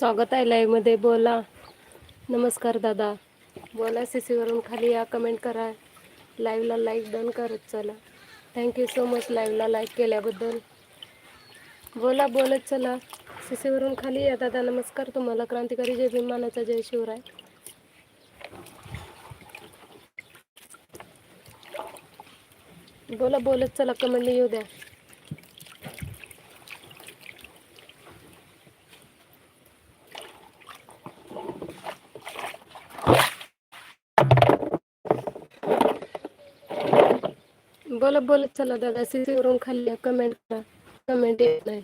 स्वागत आहे लाईव्हमध्ये बोला. नमस्कार दादा. बोला सी सीवरून खाली या कमेंट करा. लाईव्हला लाईक डन करत चला. थँक्यू सो मच लाईव्हला लाईक केल्याबद्दल. बोला बोलत चला. सी सीवरून खाली या दादा. नमस्कार. तुम्हाला क्रांतिकारी जय विमानाचा जय शिवराय. बोला बोलत चला. कमेंट येऊ द्या. बोला बोलत चला दादा सीसीवरून खाली कमेंट करा. कमेंट नाही.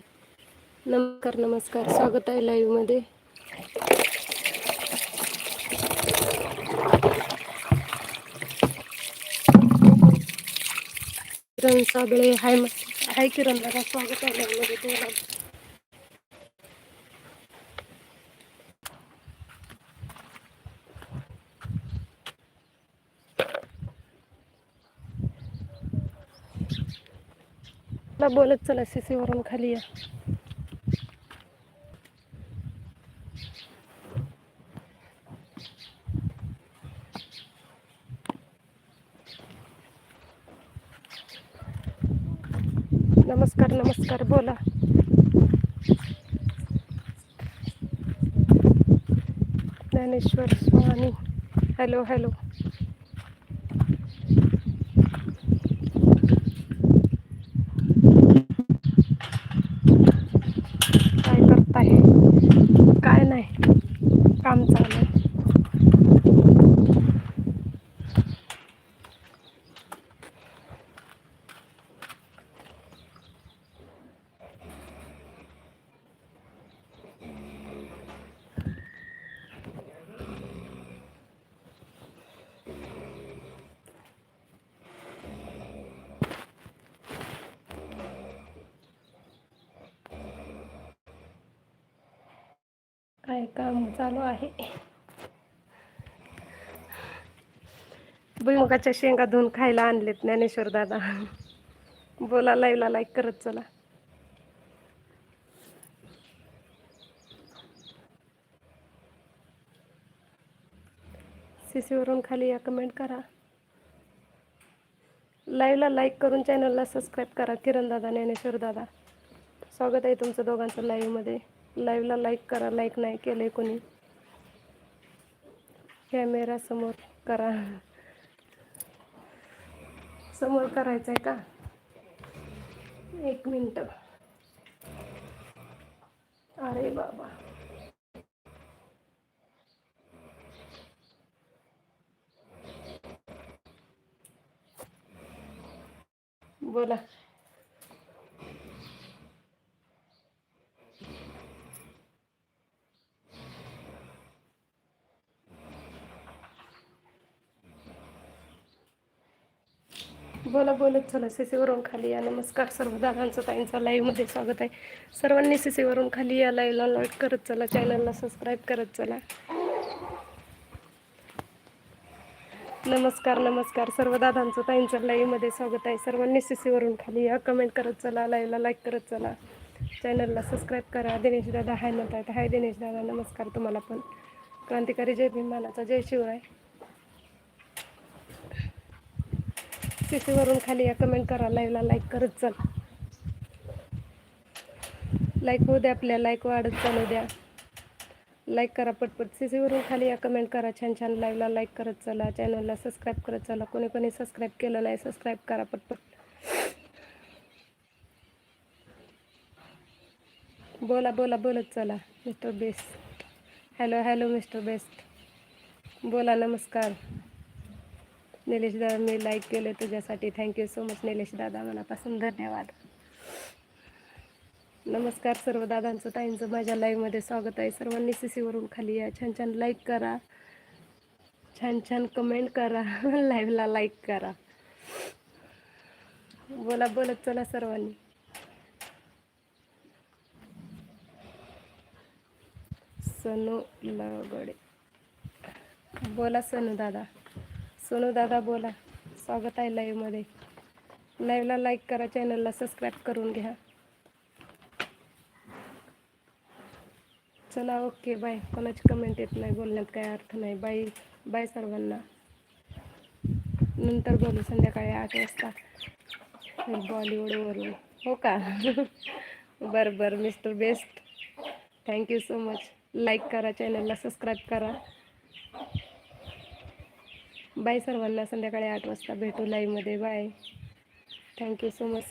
नमस्कार नमस्कार. स्वागत आहे लाईव्ह मध्ये. किरण साबळे, हाय हाय किरण दादा, स्वागत आहे लाईव्ह मध्ये बोला बोला बोलत चला सीसी वरून खाली या नमस्कार नमस्कार बोला ज्ञानेश्वर स्वामी हॅलो हॅलो काय करताय काय नाही काम चालू आहे. काय काम चालू आहे. भुईमुगाच्या शेंगा धुवून खायला आणलेत ज्ञानेश्वर दादा. बोला लाईव्हला लाईक करत चला. सीसीवरून खाली या कमेंट करा. लाईव्हला लाईक करून चॅनलला सबस्क्राईब करा. किरण दादा ज्ञानेश्वर दादा. स्वागत आहे तुमचं दोघांचं लाईव्हमध्ये लाईव्हला लाईक करा लाईक नाही केले कोणी. कॅमेरा समोर करा. समोर करायचं आहे का? एक मिनटं. अरे बाबा. बोला. बोला बोलत चला. सीसीवरून खाली या. नमस्कार सर्व दादांचं ताईंचं. लाईव्हमध्ये स्वागत आहे. सर्वांनी सीसीवरून खाली या. लाईव्हला लाईक करत चला. चॅनलला सबस्क्राईब करत चला. नमस्कार नमस्कार. सर्व दादांचं ताईंचं लाईव्हमध्ये स्वागत आहे. सर्वांनी सीसीवरून खाली या. कमेंट करत चला. लाईव्हला लाईक करत चला. चॅनलला सबस्क्राईब करा. दिनेश दादा हाय म्हणतात हाय दिनेश दादा. नमस्कार तुम्हाला पण. क्रांतिकारी जय भीमानाचा जय शिवराय. सीसीवरून खाली या कमेंट करा. लाईव्हला लाईक करत चल. लाईक होऊ द्या आपल्या लाईक वाढत चालू द्या. लाईक करा पटपट. सीसीवरून खाली या कमेंट करा. छान छान लाईव्हला लाईक करत चला. चॅनलला सबस्क्राईब करत चला. कोणी कोणी सबस्क्राईब केलं नाही सबस्क्राईब करा पटपट. बोला बोला बोलत चला. Mister Best. Hello hello mister Best. बोला नमस्कार. निलेश दादा मी लाईक केले तुझ्यासाठी. थँक्यू सो मच निलेश दादा मनापासून धन्यवाद. नमस्कार सर्व दादांचं ताईंचं. माझ्या लाईव्हमध्ये स्वागत आहे. सर्वांनी सी सीवरून खाली या. छान छान लाईक करा. छान छान कमेंट करा. लाईव्हला लाईक करा. बोला बोलत चला सर्वांनी. सनू लगडे बोला सनू दादा. सोनू दादा बोला. स्वागत आहे लाईव्हमध्ये लाईव्हला लाईक करा चॅनलला सबस्क्राईब करून घ्या. चला ओके बाय कोणाची कमेंट येत नाही बोलण्यात काय अर्थ नाही. बाय बाय सर्वांना. नंतर बोलू संध्याकाळी आठ वाजता. बॉलिवूडवरून हो का? बरं बरं mister Best thank you so much like करा चॅनलला सबस्क्राईब करा. बाय सर्वांना संध्याकाळी आठ वाजता भेटू लाईव्हमध्ये bye thank you so much